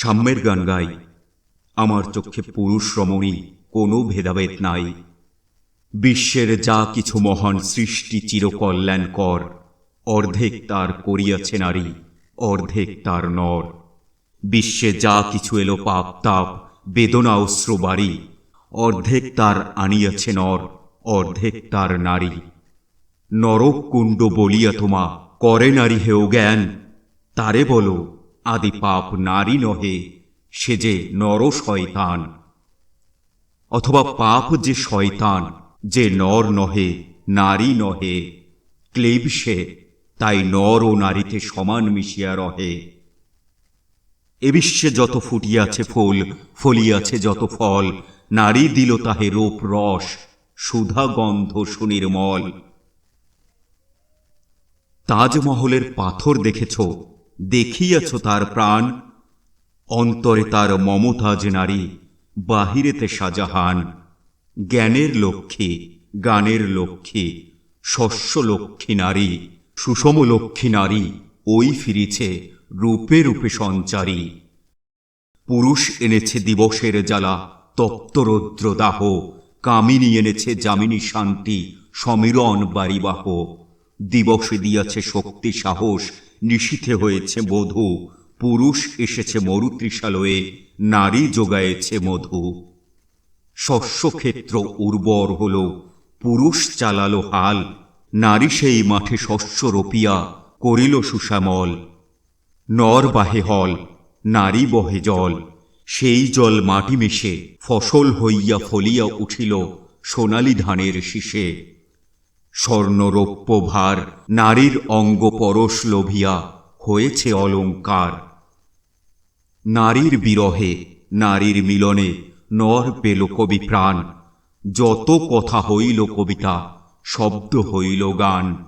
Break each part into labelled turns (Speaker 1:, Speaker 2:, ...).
Speaker 1: সাম্যের গান গাই। আমার চোখে পুরুষ রমণী, কোনো ভেদাভেদ নাই। বিশ্বের যা কিছু মহান সৃষ্টি চিরকল্যাণ কর, অর্ধেক তার করিয়াছে নারী, অর্ধেক তার নর। বিশ্বে যা কিছু এলো পাপ, তাপ, বেদনা, অশ্রু, বাড়ি, অর্ধেক তার আনিয়াছে নর, অর্ধেক তার নারী। নরক কুণ্ড বলিয়া তোমা, করে নারী হেও জ্ঞান, তারে বলো আদি পাপ নারী নহে, সে যে নর শয়তান। অথবা পাপ যে শয়তান, যে নর নহে, নারী নহে, ক্লেব সে, তাই নর ও নারীতে সমান মিশিয়া রহে। এ বিশ্বে যত ফুটিয়াছে ফুল, ফলিয়াছে যত ফল, নারী দিল তাহে রূপ রস, সুধা গন্ধ সুনির্মল। তাজমহলের পাথর দেখেছ দেখিয়াছ তার প্রাণ। অন্তরে তার মমতাজ নারী, বাহিরেতে শাহজাহান। জ্ঞানের লক্ষ্মী, গানের লক্ষ্মী, শস্য লক্ষ্মী নারী, সুষম লক্ষ্মী নারী, ওই ফিরিছে রূপে রূপে সঞ্চারী। পুরুষ এনেছে দিবসের জ্বালা তপ্তরৌদ্র দাহ। কামিনী এনেছে যামিনী শান্তি, সমীরণ বাড়িবাহ দিবসে দিয়াছে শক্তি সাহস নিশীথে হয়েছে বধূ পুরুষ এসেছে মরুতৃষালয়ে, নারী যোগায়েছে মধু। শস্যক্ষেত্র উর্বর হল, পুরুষ চালালো হাল, নারী সেই মাঠে শস্য রোপিয়া, করিল সুশ্যামল নর বাহে হল, নারী বহে জল, সেই জল মাটি মিশে, ফসল হইয়া ফলিয়া উঠিল সোনালি ধানের শীষে। স্বর্ণরৌপ্য ভার নারীর অঙ্গ পরশ লোভিয়া, হয়েছে অলঙ্কার নারীর বিরহে, নারীর মিলনে নর পেল কবি প্রাণ। যত কথা হইল কবিতা, শব্দ হইল গান।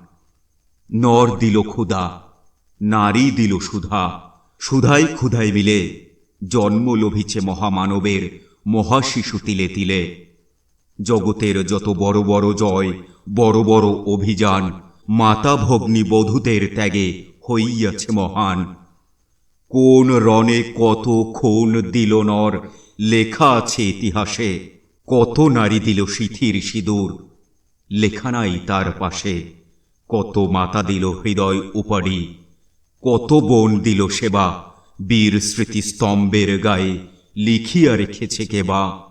Speaker 1: নর দিল ক্ষুধা, নারী দিল সুধা। সুধাই ক্ষুধাই মিলে, জন্ম লোভিছে মহামানবের মহাশিশু তিলে তিলে। জগতের যত বড় বড় জয়, বড় বড় অভিযান, মাতা ভগ্নী বধূদের ত্যাগে হইয়াছে মহান। কোন রণে কত খুন দিল নর, লেখা আছে ইতিহাসে, কত নারী দিল শিথির সিঁদুর, লেখা নাই তার পাশে, কত মাতা দিল হৃদয় উপাড়ি কত বোন দিল সেবা, বীর স্মৃতিস্তম্ভের গায়ে, লিখিয়া রেখেছে কেবা।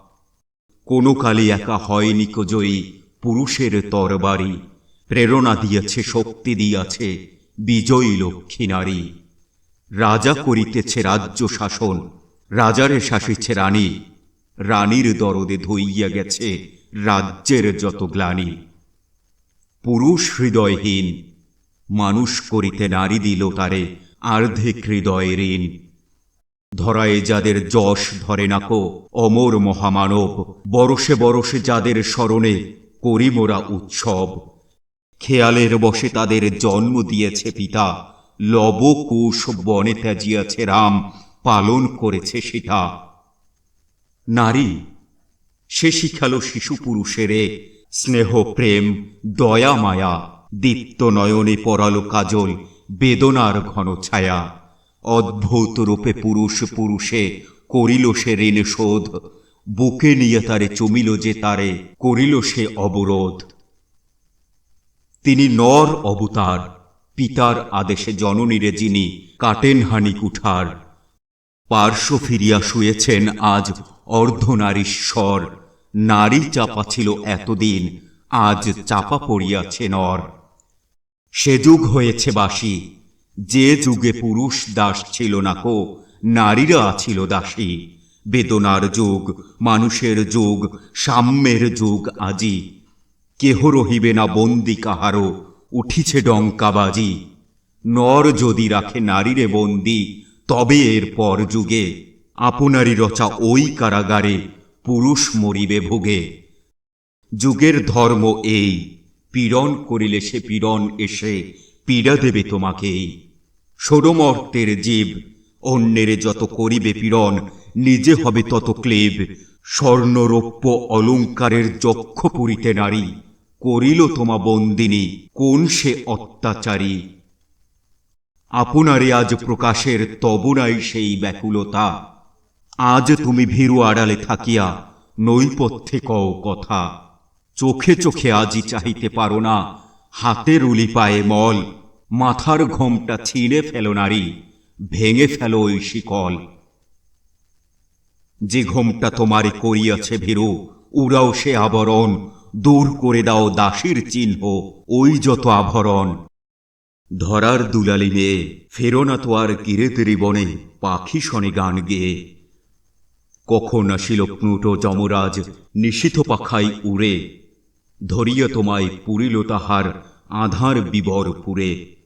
Speaker 1: কোনো কালে একা হয়নি জয়ী পুরুষের তরবারি। প্রেরণা দিয়াছে, শক্তি দিয়াছে, বিজয়ী লক্ষ্মী নারী। রাজা করিতেছে রাজ্য শাসন, রাজারে শাসিছে রানী। রানীর দরদে ধইয়া গেছে রাজ্যের যত গ্লানি। পুরুষ হৃদয়হীন, মানুষ করিতে নারী দিল তারে আর্ধেক হৃদয় ঋণ। ধরায় যাদের যশ ধরে নাকো অমর মহামানব বরসে বরসে যাদের স্মরণে করি মোরা উৎসব। খেয়ালের বসে তাদের জন্ম দিয়েছে পিতা, লব কুশ বনে ত্যাজিয়াছে রাম, পালন করেছে সেটা নারী, সে শিখালো শিশু পুরুষেরে স্নেহ, প্রেম, দয়া, মায়া দীপ্ত নয়নে পরালো কাজল, বেদনার ঘন ছায়া। অদ্ভুত রূপে পুরুষ পুরুষে করিল সে ঋণ শোধ। বুকে নিয়ে তারে চমিল যে তারে, করিল সে অবরোধ। তিনি নর অবতার, পিতার আদেশে জননীরে যিনি কাটেন হানি কুঠার। পার্শ্ব ফিরিয়া শুয়েছেন আজ অর্ধনারীশ্বর নারী চাপা ছিল এতদিন, আজ চাপা পড়িয়াছে নর। সে যুগ হয়েছে বাসি যে যুগে পুরুষ দাস ছিল না কো, নারীরা ছিল দাসী। বেদনার যুগ, মানুষের যুগ, সাম্যের যুগ আজি। কেহ রহিবে না বন্দি কাহারো উঠিছে ডঙ্কাবাজি। নর যদি রাখে নারীরে বন্দি, তবে এর পর যুগে আপনারই রচা ওই কারাগারে পুরুষ মরিবে ভোগে। যুগের ধর্ম এই, পীড়ন করিলে সে পীড়ন এসে, পীড়া দেবে তোমাকেই। সোরমর্তের জীব, অন্যের যত করিবে পীড়ন, নিজে হবে তত ক্লেব। স্বর্ণরৌপ্য অলঙ্কারের যক্ষ পুরিতে নারী, করিল তোমা বন্দিনী, কোন সে অত্যাচারী? আপনারে আজ প্রকাশের তবু নাই সেই ব্যাকুলতা। আজ তুমি ভীরু আড়ালে থাকিয়া নৈপথ্যে কও কথা। চোখে চোখে আজি চাহিতে পারো না, হাতের উলি পায়ে মল মাথার ঘোমটা ছিঁড়ে ফেলো নারী, ভেঙে ফেলো ওই শিকল। যে ঘোমটা তোমারে করিয়াছে ভীরু, উড়াও সে আবরণ, দূর করে দাও দাসীর চিহ্ন, ওই যত আভরণ। ধরার দুলালি মেয়ে, ফেরো না তো আর কিরেতেরি বনে পাখি শনে গান গেয়ে। কখন আসিল প্লুটো যমরাজ, নিশিত পাখাই উড়ে। ধরিয়া তোমায় পুরিল তাহার আধার বিবর পুরে।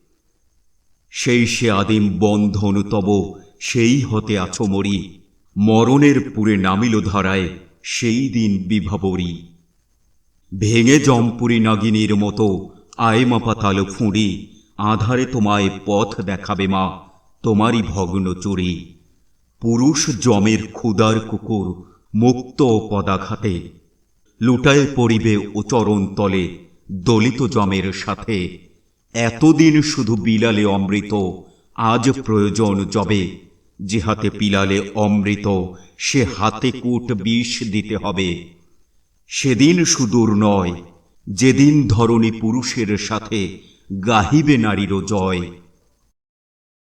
Speaker 1: সেই সে আদিম বন্ধন তব, সেই হতে আছো মরি। মরণের পুরে নামিল ধারায়, সেই দিন বিভাবরী। ভেঙে জম্পুরি নাগিনীর মতো আয়মা পাতাল ফুঁড়ি, আধারে তোমায় পথ দেখাবে মা, তোমারই ভগ্ন চুরি। পুরুষ জমের ক্ষুদার কুকুর, মুক্ত পদাঘাতে, লুটায় পড়িবে ও চরণ তলে, দলিত জমের সাথে। এতদিন শুধু বিলালে অমৃত, আজ প্রয়োজন যবে যে হাতে পিলালে অমৃত, সে হাতে কূট বিষ দিতে হবে। সেদিন সুদূর নয়, যেদিন ধরণী পুরুষের সাথে গাহিবে নারীরও জয়।